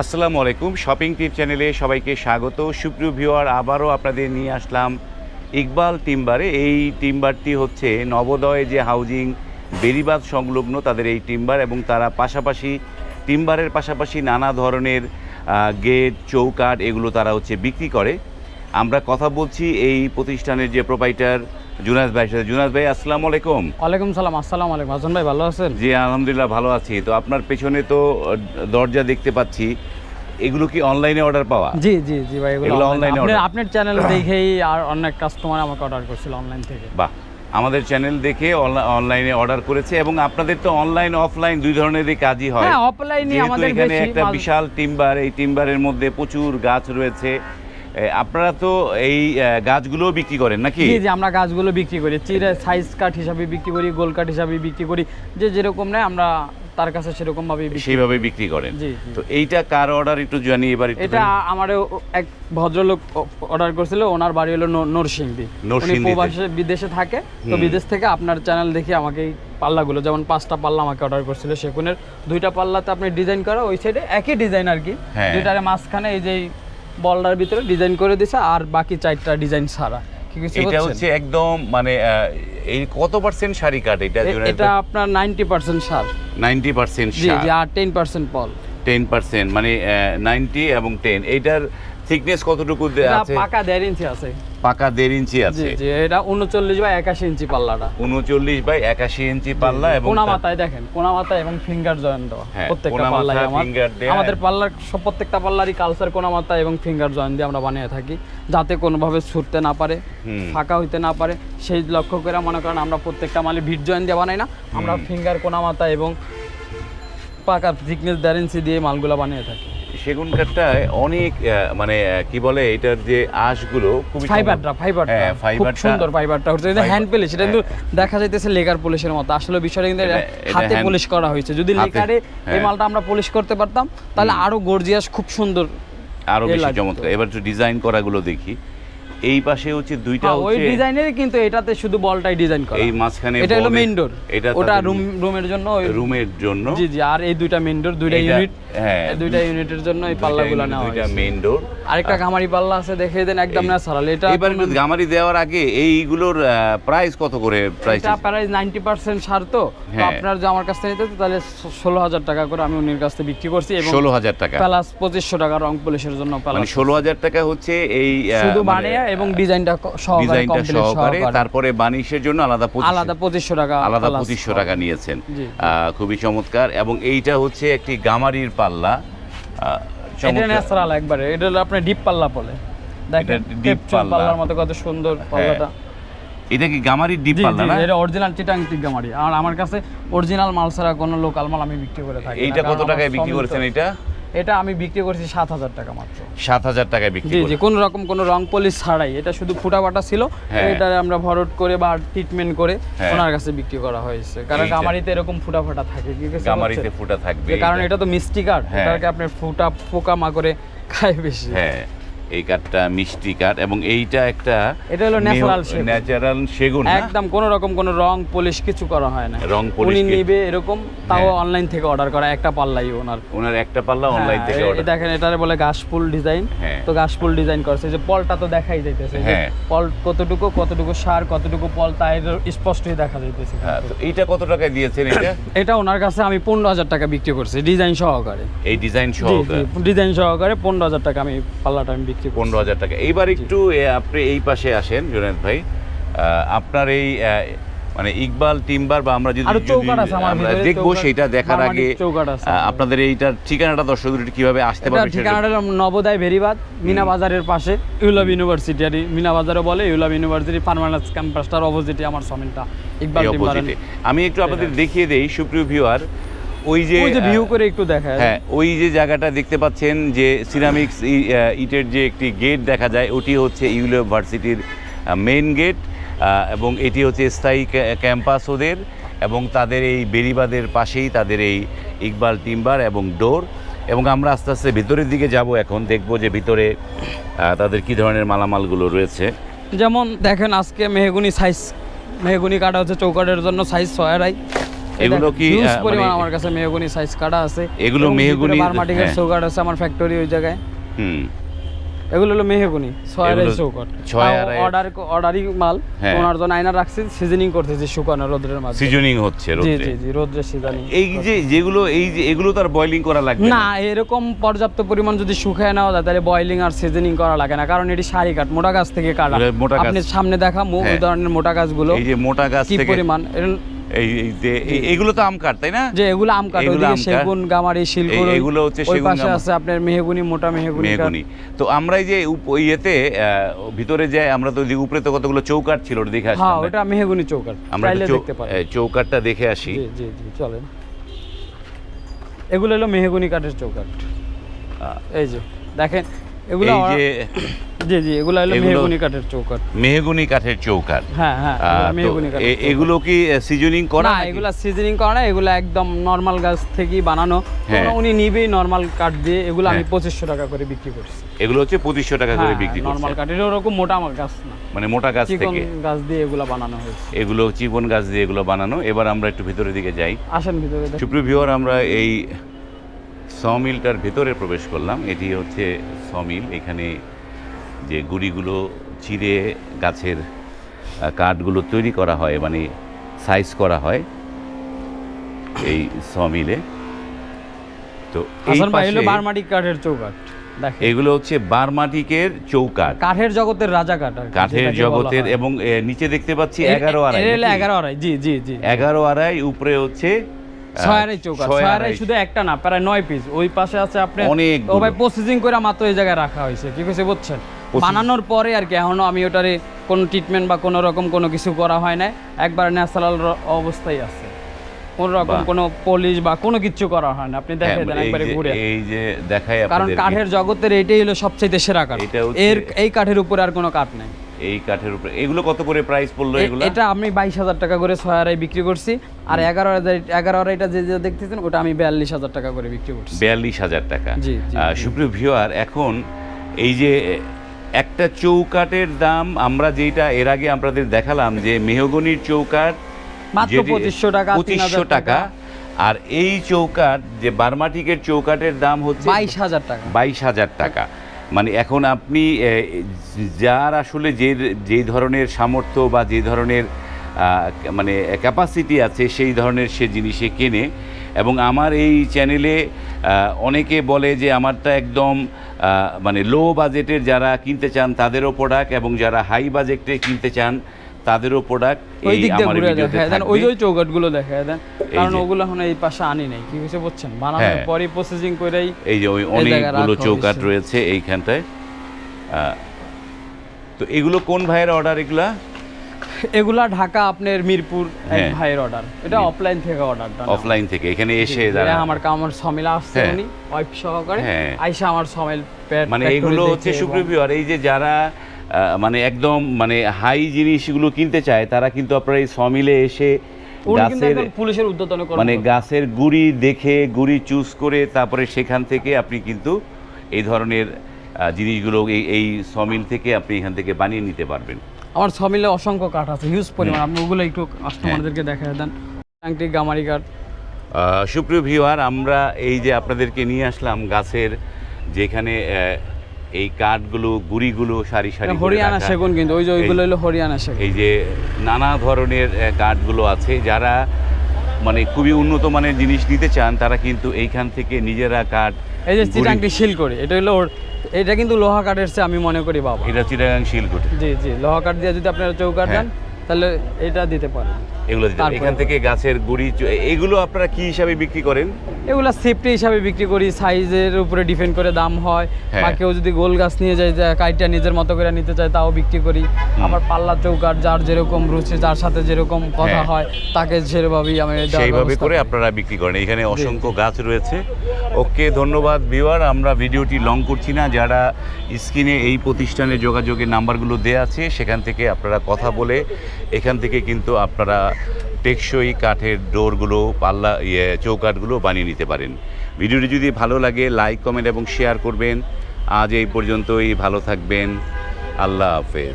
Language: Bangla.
আসসালামু আলাইকুম। শপিং টিপ চ্যানেলে সবাইকে স্বাগত। সুপ্রিয় ভিউয়ার, আবারও আপনাদের নিয়ে আসলাম ইকবাল টিম্বারে। এই টিম্বারটি হচ্ছে নবোদয় যে হাউজিং বেরিবাদ সংলগ্ন তাদের এই টিম্বার এবং তারা পাশাপাশি টিম্বারের পাশাপাশি নানা ধরনের গেট, চৌকাঠ এগুলো তারা হচ্ছে বিক্রি করে। আমরা কথা বলছি এই প্রতিষ্ঠানের যে প্রোপাইটার জুনাস ভাই সাথে। জুনাস ভাই আসসালামু আলাইকুম। ওয়ালাইকুম সালাম আসসালামু আলাইকুম। হাসান ভাই ভালো আছেন? জি আলহামদুলিল্লাহ ভালো আছি। তো আপনার পেছনে তো দরজা দেখতে পাচ্ছি। এগুলো কি অনলাইনে অর্ডার পাওয়া? জি জি জি ভাই এগুলো online আপনি আপনার চ্যানেল দেখেই আর অনেক কাস্টমার আমাকে অর্ডার করছিল অনলাইন থেকে। বাহ! আমাদের চ্যানেল দেখে অনলাইনে অর্ডার করেছে এবং আপনাদের তো অনলাইন অফলাইন দুই ধরনেরই কাজই হয়। হ্যাঁ অফলাইনে আমাদের এখানে একটা বিশাল টিম্বার এই টিম্বারের মধ্যে প্রচুর গাছ রয়েছে। আপনারা তো এই আহ, গাছগুলোও বিক্রি করেন নাকি? জি জি আমরা গাছগুলো বিক্রি করি। চিরে সাইজ কাঠ হিসাবে বিক্রি করি গোল কাঠ হিসাবে বিক্রি করি। যে যেরকম নেয় আমরা তার কাছে সেরকম ভাবে সেইভাবে বিক্রি করেন। তো এইটা কার অর্ডার একটু জানি এবার এটা আমার এক ভদ্রলোক অর্ডার করেছিল ওনার বাড়ি হলো নরসিংদী উনি প্রবাসে বিদেশে থাকে তো বিদেশ থেকে আপনার চ্যানেল দেখে আমাকে এই পাল্লাগুলো যেমন পাঁচটা পাল্লা আমাকে অর্ডার করছিল সেগুনের। দুইটা পাল্লাতে আপনি ডিজাইন করা ওই সাইডে একই ডিজাইন আর কি। হ্যাঁ। দুইটারে মাঝখানে এই যে বলটার ভিতরে ডিজাইন করে দিছে আর বাকি চারটা ডিজাইন সারা এটা হচ্ছে? একদম মানে এই কত পার্সেন্ট শাড়ি কাট এটা? এটা আপনার ninety percent sir. Ninety percent জি আর টেন পার্সেন্ট পল টেন পার্সেন্ট মানে নাইনটি এবং টেন এইটার থিকনেস কতটুকু আছে? পাকা দেড় ইঞ্চি আছে। পাকা দেড় ইঞ্চি আছে। জি এটা উনচল্লিশ বা একাশি ইঞ্চি পাল্লাটা। উনচল্লিশ বাই একাশি ইঞ্চি পাল্লা এবং কোনা মাথায় দেখেন কোনা মাথায় এবং ফিঙ্গার জয়েন দেওয়া। হ্যাঁ, প্রত্যেকটা পাল্লায়। আমাদের পাল্লার সব প্রত্যেকটা পাল্লারই কালচার কোনা মাথায় এবং ফিঙ্গার জয়েন দিয়ে আমরা বানিয়ে থাকি যাতে কোনোভাবে ছুটতে না পারে ফাঁকা হইতে না পারে। সেই লক্ষ্য করে মনে করেন আমরা প্রত্যেকটা মালে ভিট জয়েন দিয়ে বানাই না। আমরা ফিঙ্গার কোনা মাথা এবং পাকা থিকনেস দ্যারেন্সি দিয়ে মালগুলো বানিয়ে থাকি। সেগুন কাঠটায় অনেক মানে কি বলে এটার যে আঁশগুলো খুবই ফাইবারটা ফাইবারটা হ্যাঁ, খুব ফাইবারটা- সুন্দর ফাইবারটা হচ্ছে। এটা হ্যান্ড পলিশ এটা কিন্তু দেখা যাইতেছে লেকার পলিশের মতো। আসলে বিষয়টা কিন্তু হাতে পলিশ করা হয়েছে। যদি লেকারে এই হ্যাঁ। মালটা আমরা পলিশ করতে পারতাম তাহলে আরও গর্জিয়াস খুব সুন্দর আরও বেশি চমৎকার। এবার ডিজাইন করাগুলো দেখি। এই পাশে হচ্ছে দুইটা হ্যাঁ, ওই ডিজাইনের কিন্তু এটাতে শুধু বলটাই ডিজাইন করা। এই মাঝখানে এটা হলো মেইন ডোর এটা ওটা রুম রুমের জন্য রুমের জন্য। জি জি আর এই দুইটা মেইন ডোর দুইটা ইউনিট হ্যাঁ, দুইটা ইউনিটের জন্য এই পাল্লাগুলো নেওয়া দুইটা হয়েছে। মেইন ডোর আরেকটা গামারি পাল্লা আছে দেখে দেন একদম ন্যাচারাল এটা এবার একটু গামারি দেওয়ার আগে এইগুলোর প্রাইস কত করে প্রাইস এটা নাইনটি পার্সেন্ট সার তো। হ্যাঁ। আপনার যে আমার কাছ থেকে নিতে তাহলে ষোলো হাজার টাকা করে আমি উনির কাছ থেকে বিক্রি করছি এবং ষোলো হাজার টাকা। প্লাস পঁচিশশো টাকা রং পলিশের জন্য মানে প্লাস ষোলো হাজার টাকা হচ্ছে এই শুধু মানে, বানিয়ে এবং ডিজাইনটা সহকারে ডিজাইনটা সহকারে তারপরে বানিশের জন্য আলাদা আলাদা টাকা আলাদা। টাকা নিয়েছেন। খুবই চমৎকার এবং এইটা হচ্ছে একটি গামারির পাল্লা। এটা ন্যাচারাল একবারে এটা হলো আপনার ডিপ পাল্লা বলে। দেখেন ডিপ হ্যাঁ। পাল্লার মতো কত সুন্দর পাল্লাটা। এটা কি গামারির ডিপ পাল্লা না? এটা অরিজিনাল চিটাং টিগামারি আর আমার কাছে অরিজিনাল মাল ছাড়া কোনো লোকাল মাল আমি বিক্রি করে থাকি এইটা কত টাকায় বিক্রি করেছেন এটা এটা আমি বিক্রি করছি সাত হাজার টাকা মাত্র। সাত হাজার টাকায় বিক্রি জি জি কোনো রকম কোনো রং পলিশ ছাড়াই। এটা শুধু ফুটা বাটা ছিল হ্যাঁ। এটা আমরা ভরট করে বা ট্রিটমেন্ট করে হ্যাঁ। ওনার কাছে বিক্রি করা হয়েছে। কারণ। গামারিতে এরকম ফুটা ফাটা থাকে গামারিতে ফুটা থাকবে কারণ এটা তো মিষ্টি কাঠ হ্যাঁ। এটাকে আপনি ফুটা পোকা মা করে খায় বেশি। হ্যাঁ। এই কাঠটা মিষ্টি কাঠ এবং এইটা একটা এটা হলো সেগুন। ন্যাচারাল সেগুন? একদম কোনো রকম কোনো রং পলিশ কিছু করা হয় না রং polish উনি নিবে এরকম তাও হ্যাঁ। অনলাইন থেকে অর্ডার করা একটা পাল্লাই ওনার ওনার একটা পাল্লা অনলাইন হ্যাঁ, থেকে order দেখেন এটারে বলে ঘাসফুল ডিজাইন হ্যাঁ। তো ঘাসফুল ডিজাইন করছে যে পলটা তো দেখাই যাইতেছে যে হ্যাঁ। পল কতটুকু কতটুকু সার কতটুকু পল তাই স্পষ্টই দেখা যাইতেছে হ্যাঁ তো এইটা কত টাকায় দিয়েছেন এটা এটা ওনার কাছে আমি পনেরো হাজার টাকা বিক্রি করছি ডিজাইন সহকারে এই ডিজাইন সহকারে ডিজাইন সহকারে পনেরো হাজার টাকা আমি পাল্লাটা আমি বিক্রি পনেরো হাজার টাকা। এইবার একটু আপনি এই পাশে আসেন জুনায়দ ভাই। আপনার এই মানে ইকবাল টিম্বার বা আমরা যদি দেখব সেইটা দেখার আগে। আপনাদের এইটার ঠিকানাটা দর্শকদের কীভাবে আসতে পারবে ঠিকানাটা নবোদয় ভেরিবাদ মিনা বাজারের পাশে ইউলাভ ইউনিভার্সিটি। আর মিনা বাজারও বলে ইউলাভ ইউনিভার্সিটি পারমানেন্স ক্যাম্পাসটার অপোজিটে আমার সমিনটা ইকবাল টিম্বার আমি একটু আপনাদের দেখিয়ে দেই সুপ্রিয় ভিউয়ার ওই যে ওই যে ভিউ করে একটু দেখায়। হ্যাঁ ওই যে জায়গাটা দেখতে পাচ্ছেন যে সিরামিক্স ইটের যে একটি গেট দেখা যায় ওটি হচ্ছে ইউনিভার্সিটির মেইন গেট এবং এটি হচ্ছে স্থায়ী ক্যাম্পাস ওদের এবং তাদের এই বেরিবাদের পাশেই তাদের এই ইকবাল টিম্বার এবং ডোর এবং আমরা আস্তে আস্তে ভিতরের দিকে যাব এখন দেখব যে ভিতরে তাদের কি ধরনের মালামালগুলো রয়েছে। যেমন দেখেন আজকে মেহগুনি সাইজ মেহগুনি কাটা হচ্ছে চৌকাটের জন্য সাইজ ছয় আড়াই এগুলো কি, পরিমাণ মানে- আমার কাছে মেহগনি সাইজ কাটা আছে। এগুলো মেহগনি- বার্মাটিকের হ্যাঁ। আছে আমার ফ্যাক্টরি ওই জায়গায়। হুম। এগুলো হলো মেহগনি ছয় আড়াই চৌকাট ছয় আড়াই- অর্ডার অর্ডারই মাল। হ্যাঁ। ওনার জন্য আয়না রাখছি সিজনিং করতেছি শুকানো রোদ্রের মাঝে। সিজনিং হচ্ছে জি জি জি সিজনিং এই যে যেগুলো এই যে এগুলো তো আর বয়লিং করা লাগবে না এরকম পর্যাপ্ত পরিমাণ যদি শুকায় নেওয়া যায় তাহলে বয়লিং আর সিজনিং করা লাগে না। কারণ এটি সারি কাঠ মোটা গাছ থেকে কাটা। আপনি সামনে দেখা হ্যাঁ। ধরনের মোটা গাছগুলো। এই যে মোটা গাছ কি থেকে পরিমাণ? এই যে এগুলো তো আম কাঠ তাই না? যে এগুলো আম কাঠ এগুলো ওইদিকে আম কাঠ। সেগুন গামারি শিলকুড়ি এগুলো হচ্ছে সেগুন, পাশে আছে আপনার মেহগুনি মোটা মেহগুনি মেহগুনি। তো আমরা এই যে ইয়েতে ভিতরে যে আমরা তো উপরে তো কতগুলো চৌকাঠ ছিল ওটা দেখে হ্যাঁ ওটা মেহগুনি চৌকাঠ আমরা দেখতে পারেন। এই চৌকাঠটা দেখে আসি। জি জি জি চলেন। এগুলো হলো মেহগুনি কাঠের আহ, এই যে দেখেন এগুলো এই যে জি জি এগুলো হলো এগুলো- কাঠের চৌকাঠ। মেহগুনি কাঠের চৌকাঠ। হ্যাঁ হ্যাঁ আহ, এগুলো তো মেহগুনি কাঠের এ- চৌকাঠ। এগুলো কি সিজনিং করা না? সিজনিং করা না এগুলো একদম নর্মাল গাছ থেকেই বানানো। হ্যাঁ। উনি নিবেই নর্মাল কাঠ দিয়ে এগুলো আমি হ্যাঁ। পঁচিশশো টাকা করে বিক্রি করছি। এগুলো হচ্ছে পঁচিশশো টাকা করে বিক্রি নর্মাল করছে কাঠ ওরকম মোটা গাছ না। মানে মোটা গাছ থেকে। গাছ দিয়ে এগুলো বানানো হয়েছে। এগুলো চিকন গাছ দিয়ে এগুলো বানানো। এবার আমরা একটু ভিতরের দিকে যাই। আসেন ভিতরে সুপ্রিয় আমরা এই সমিলটার ভেতরে প্রবেশ করলাম। এটি হচ্ছে সমিল। এখানে যে গুড়িগুলো চিড়ে গাছের কাঠগুলো তৈরি করা হয় মানে সাইজ করা হয় এই সমিলে। তো বারমাটিক কাঠের চৌকাঠ। এগুলো হচ্ছে বার্মাটিকের চৌকাঠ। কাঠের জগতের রাজা কাঠ কাঠের জগতের এবং নিচে দেখতে পাচ্ছি এগারো আড়াই? এগারো আড়াই জি জি জি। এগারো আড়াই উপরে হচ্ছে ছয় আড়াই চৌকাঠ ছয় ছয় আড়াই আড়াই। শুধু একটা না প্রায় নয় পিস ওই পাশে আছে আপনি অনেকগুলো। ও ভাই প্রসেসিং করে মাত্র এই জায়গায় রাখা হয়েছে কি কইছে বুঝছেন? বানানোর পরে আর কি এখনও আমি ওটারে কোনো ট্রিটমেন্ট বা কোনো রকম কোনো কিছু করা হয় না একবার ন্যাচারাল অবস্থায় আছে। কোনো রকম। কোনো পলিশ বা কোনো কিছু করা হয় না। আপনি দেখে হ্যাঁ, দেন একবারে ঘুরে। এই যে দেখাই কারণ কাঠের জগতের এটাই হলো সবচেয়ে সেরা কাঠ। এর এই কাঠের উপরে আর কোনো কাঠ নেই। এই কাঠের উপরে। এগুলো কত করে প্রাইস পড়ল এগুলো? এটা আমি বাইশ হাজার টাকা করে ছয় আড়াই বিক্রি করছি। আর এগারো এগারো আড়াইটা যে যে দেখতেছেন ওটা আমি বিয়াল্লিশ হাজার টাকা করে বিক্রি করছি। বিয়াল্লিশ হাজার টাকা। জি, জি, সুপ্রিয় ভিওয়ার এখন এই যে একটা চৌকাটের দাম আমরা যেটা এর আগে আপনাদের দেখালাম যে মেহগনির চৌকাট মাত্র 2500 টাকা, 2500 টাকা। আর এই চৌকাট যে বার্মাটিকের চৌকাটের দাম হচ্ছে বাইশ হাজার টাকা। বাইশ হাজার টাকা। মানে এখন আপনি যার আসলে যে যে ধরনের সামর্থ্য বা যে ধরনের মানে ক্যাপাসিটি আছে, সেই ধরনের সে জিনিসে কেনে। এবং আমার এই চ্যানেলে অনেকে বলে যে আমারটা একদম মানে লো বাজেটের যারা কিনতে চান তাদেরও প্রোডাক্ট এবং যারা হাই বাজেটে কিনতে চান তাদেরও প্রোডাক্ট ওই এই দিক দিয়ে ঘুরে দেখায় দেন ওই যে ওই চৌকাট দেখায় দেন। কারণ ওগুলো এখন এই পাশে আনি নাই কি হয়েছে বুঝছেন? বানানোর হ্যাঁ। প্রসেসিং করেই এই যে ওই অনেকগুলো চৌকাট রয়েছে এইখানটায়। তো এগুলো কোন ভাইয়ের অর্ডার এগুলা? এগুলা ঢাকা আপনার মিরপুর এক হ্যাঁ। ভাইয়ের অর্ডার এটা অফলাইন থেকে অর্ডারটা অফলাইন থেকে এখানে এসে যারা আমার আমার সমিল আসছে হ্যাঁ। উনি ওয়াইফ সহকারে। আইসা আমার সমিল মানে এগুলো হচ্ছে এবং- সুপ্রিভিওর এই যে যারা মানে একদম মানে হাই জিনিসগুলো কিনতে চায় তারা কিন্তু আপনার এই সমিলে এসে গাছের পুলিশের উদ্যতনে মানে গাছের গুড়ি দেখে গুড়ি চুজ করে তারপরে সেখান থেকে আপনি কিন্তু এই ধরনের জিনিসগুলো এই এই সমিল থেকে আপনি এখান থেকে বানিয়ে নিতে পারবেন। আমার সমিলে অসংখ্য কাঠ আছে হিউজ পরিমাণ। আপনি ওগুলো একটু কাস্টমারদেরকে হ্যাঁ। দেখায় দেন। আংটি গামারি কাঠ। সুপ্রিয় ভিউয়ার আমরা এই যে আপনাদেরকে নিয়ে আসলাম গাছের যেখানে এই কাঠগুলো গুড়িগুলো সারি সারি হরিয়ানা সেগুন কিন্তু ওই যে ওইগুলো হলো হরিয়ানা সেগুন। এই যে নানা ধরনের কাঠগুলো আছে যারা মানে খুবই উন্নত মানের জিনিস নিতে চান তারা কিন্তু এইখান থেকে নিজেরা কাঠ এই যে চিটাংটি শিল করে এটা হলো এটা কিন্তু লোহা কাঠের চেয়ে আমি মনে করি বাবা। এটা চিটাগাং শিলকুটি জি জি লোহা কাঠ দিয়ে যদি আপনারা চৌকাঠ হ্যাঁ। দেন তাহলে এটা দিতে পারেন। এগুলো দিতে এখান থেকে গাছের গুড়ি এগুলো আপনারা কি হিসাবে বিক্রি করেন? এগুলা সেফটি হিসাবে বিক্রি করি সাইজের উপরে ডিপেন্ড করে দাম হয়। হ্যাঁ। বা কেউ যদি গোল গাছ নিয়ে যায় যে কাইটা নিজের মতো করে নিতে চায় তাও বিক্রি করি। আবার পাল্লা চৌকাঠ যার যেরকম রুচি যার সাথে যেরকম কথা হ্যাঁ। হয় তাকে সেভাবেই আমি সেইভাবে করে। আপনারা বিক্রি করেন। এখানে অসংখ্য গাছ রয়েছে। ওকে ধন্যবাদ ভিওয়ার আমরা ভিডিওটি লং করছি না। যারা স্ক্রিনে এই প্রতিষ্ঠানের যোগাযোগের নাম্বারগুলো দেওয়া আছে সেখান থেকে আপনারা কথা বলে এখান থেকে কিন্তু আপনারা টেকসই কাঠের ডোরগুলো, পাল্লা ইয়ে চৌকাঠগুলো বানিয়ে নিতে পারেন। ভিডিওটি যদি ভালো লাগে, লাইক, কমেন্ট এবং শেয়ার করবেন। আজ এই পর্যন্তই, ভালো থাকবেন। আল্লাহ হাফেজ।